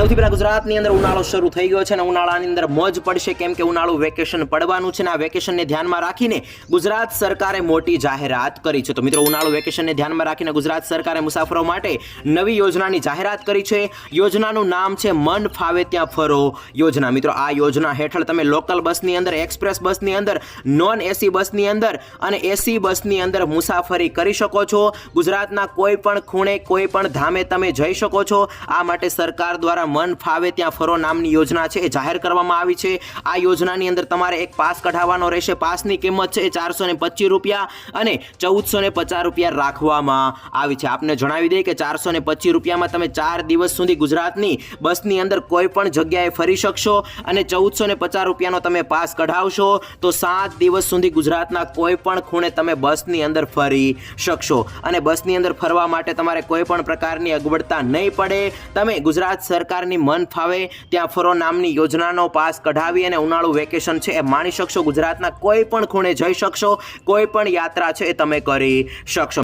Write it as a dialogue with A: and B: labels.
A: સૌથી પહેલા ગુજરાતની અંદર ઉનાળો શરૂ થઈ ગયો છે અને ઉનાળાની અંદર મોજ પડશે કેમ કે ઉનાળું વેકેશન પડવાનું છે અને આ વેકેશનને ધ્યાનમાં રાખીને ગુજરાત સરકારે મોટી જાહેરાત કરી છે. તો મિત્રો, ઉનાળુ વેકેશનને ધ્યાનમાં રાખીને ગુજરાત સરકારે મુસાફરો માટે નવી યોજનાની જાહેરાત કરી છે. યોજનાનું નામ છે મન ફાવે ત્યાં ફરો યોજના. મિત્રો, આ યોજના હેઠળ તમે લોકલ બસની અંદર, એક્સપ્રેસ બસની અંદર, નોન એસી બસની અંદર અને એસી બસની અંદર મુસાફરી કરી શકો છો. ગુજરાતના કોઈ પણ ખૂણે, કોઈ પણ ધામે તમે જઈ શકો છો. આ માટે સરકાર દ્વારા મન ફાવે ત્યાં ફરો નામની યોજના છે, એ જાહેર કરવામાં આવી છે. આ યોજનાની અંદર તમારે એક પાસ કઢાવવાનો રહેશે. પાસની કિંમત છે એ ચારસો ને રૂપિયા અને ચૌદસો ને રૂપિયા રાખવામાં આવી છે. આપને જણાવી દઈએ કે ચારસો પચીસ રૂપિયામાં તમે ચાર દિવસ સુધી ગુજરાતની બસની અંદર કોઈ પણ જગ્યાએ ફરી શકશો અને ચૌદસો ને રૂપિયાનો તમે પાસ કઢાવશો તો સાત દિવસ સુધી ગુજરાતના કોઈ પણ ખૂણે તમે બસની અંદર ફરી શકશો. અને બસની અંદર ફરવા માટે તમારે કોઈ પણ પ્રકારની અગવડતા નહીં પડે. તમે ગુજરાત સરકારની મન ફાવે ત્યાં ફરો નામની યોજનાનો પાસ કઢાવી અને ઉનાળુ વેકેશન છે એ માણી શકશો ગુજરાતના કોઈ પણ ખૂણે જઈ શકશો, કોઈ પણ યાત્રા છે એ તમે કરી શકશો.